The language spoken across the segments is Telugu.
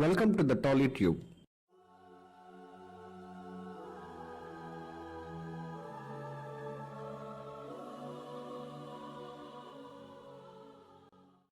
Welcome to the Tolly Tube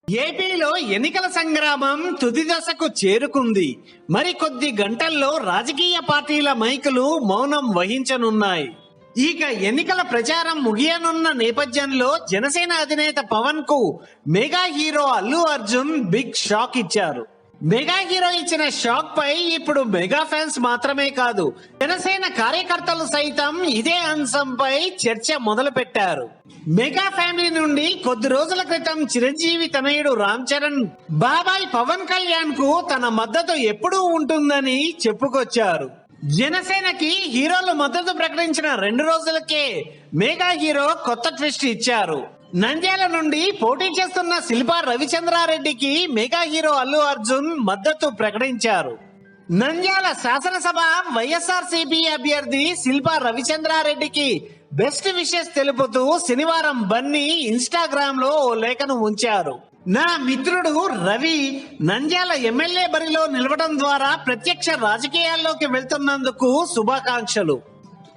ఏపీలో ఎన్నికల సంగ్రామం తుది దశకు చేరుకుంది. మరికొద్ది గంటల్లో రాజకీయ పార్టీల మైకులు మౌనం వహించనున్నాయి. ఇక ఎన్నికల ప్రచారం ముగియనున్న నేపథ్యంలో జనసేన అధినేత పవన్కు mega hero Allu Arjun big shock ఇచ్చారు. మెగా హీరో ఇచ్చిన షాక్ పై ఇప్పుడు మెగా ఫ్యాన్స్ మాత్రమే కాదు జనసేన కార్యకర్తలు సైతం ఇదే అంశంపై చర్చ మొదలు పెట్టారు మెగా ఫ్యామిలీ నుండి కొద్ది రోజుల క్రితం చిరంజీవి తనయుడు రామ్ చరణ్ బాబాయ్ పవన్ కళ్యాణ్కు తన మద్దతు ఎప్పుడూ ఉంటుందని చెప్పుకొచ్చారు. జనసేనకి హీరోలు మద్దతు ప్రకటించిన రెండు రోజులకే మెగా హీరో కొత్త ట్విస్ట్ ఇచ్చారు. నంద్యాల నుండి పోటీ చేస్తున్న శిల్పా రవిచంద్రారెడ్డికి మెగా హీరో అల్లు అర్జున్ మద్దతు ప్రకటించారు. నంద్యాల శాసనసభ వైఎస్ఆర్ సిపి అభ్యర్థి శిల్పా రవిచంద్రారెడ్డికి బెస్ట్ విషెస్ తెలుపుతూ శనివారం బన్నీ ఇన్స్టాగ్రామ్లో ఓ లేఖను ఉంచారు. నా మిత్రుడు రవి నంద్యాల ఎమ్మెల్యే బరిలో నిలవడం ద్వారా ప్రత్యక్ష రాజకీయాల్లోకి వెళ్తున్నందుకు శుభాకాంక్షలు.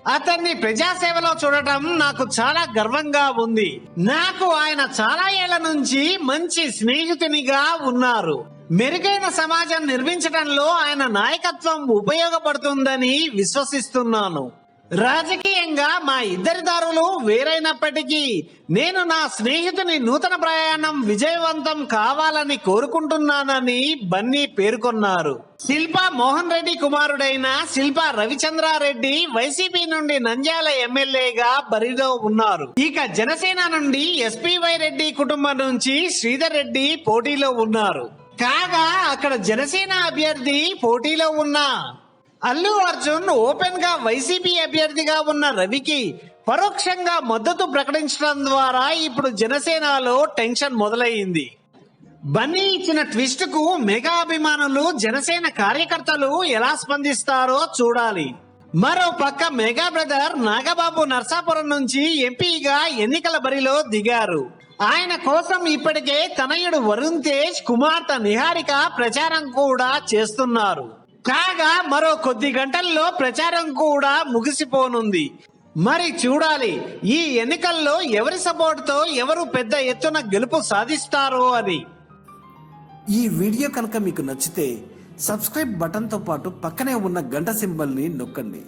అతన్ని ప్రజాసేవలో చూడటం నాకు చాలా గర్వంగా ఉంది. నాకు ఆయన చాలా ఏళ్ళ నుంచి మంచి స్నేహితునిగా ఉన్నారు. మెరుగైన సమాజం నిర్మించడంలో ఆయన నాయకత్వం ఉపయోగపడుతుందని విశ్వసిస్తున్నాను. రాజకీయంగా మా ఇద్దరి దారులు వేరైనప్పటికీ నేను నా స్నేహితుని నూతన ప్రయాణం విజయవంతం కావాలని కోరుకుంటున్నానని బన్నీ పేర్కొన్నారు. శిల్పా మోహన్ రెడ్డి కుమారుడైన శిల్పా రవిచంద్రారెడ్డి వైసీపీ నుండి నంద్యాల ఎమ్మెల్యేగా బరిలో ఉన్నారు. ఇక జనసేన నుండి ఎస్పీవై రెడ్డి కుటుంబం నుంచి శ్రీధర్ రెడ్డి పోటీలో ఉన్నారు. కాగా అక్కడ జనసేన అభ్యర్థి పోటీలో ఉన్న. అల్లు అర్జున్ ఓపెన్గా వైసీపీ అభ్యర్థిగా ఉన్న రవికి పరోక్షంగా మద్దతు ప్రకటించడం ద్వారా ఇప్పుడు జనసేనలో టెన్షన్ మొదలైంది బన్నీ ఇచ్చిన ట్విస్ట్కు మెగా అభిమానులు జనసేన కార్యకర్తలు ఎలా స్పందిస్తారో చూడాలి. మరో పక్క మెగా బ్రదర్ నాగబాబు నర్సాపురం నుంచి ఎంపీగా ఎన్నికల బరిలో దిగారు. ఆయన కోసం ఇప్పటికే తనయుడు వరుణ్ తేజ్ కుమార్తె నిహారిక ప్రచారం కూడా చేస్తున్నారు. కాగా మరో కొద్ది గంటల్లో ప్రచారం కూడా ముగిసిపోనుంది. మరి చూడాలి ఈ ఎన్నికల్లో ఎవరి సపోర్ట్తో ఎవరు పెద్ద ఎత్తున గెలుపు సాధిస్తారో అని. ఈ వీడియో కనుక మీకు నచ్చితే సబ్స్క్రైబ్ బటన్తో పాటు పక్కనే ఉన్న గంట సింబల్ని నొక్కండి.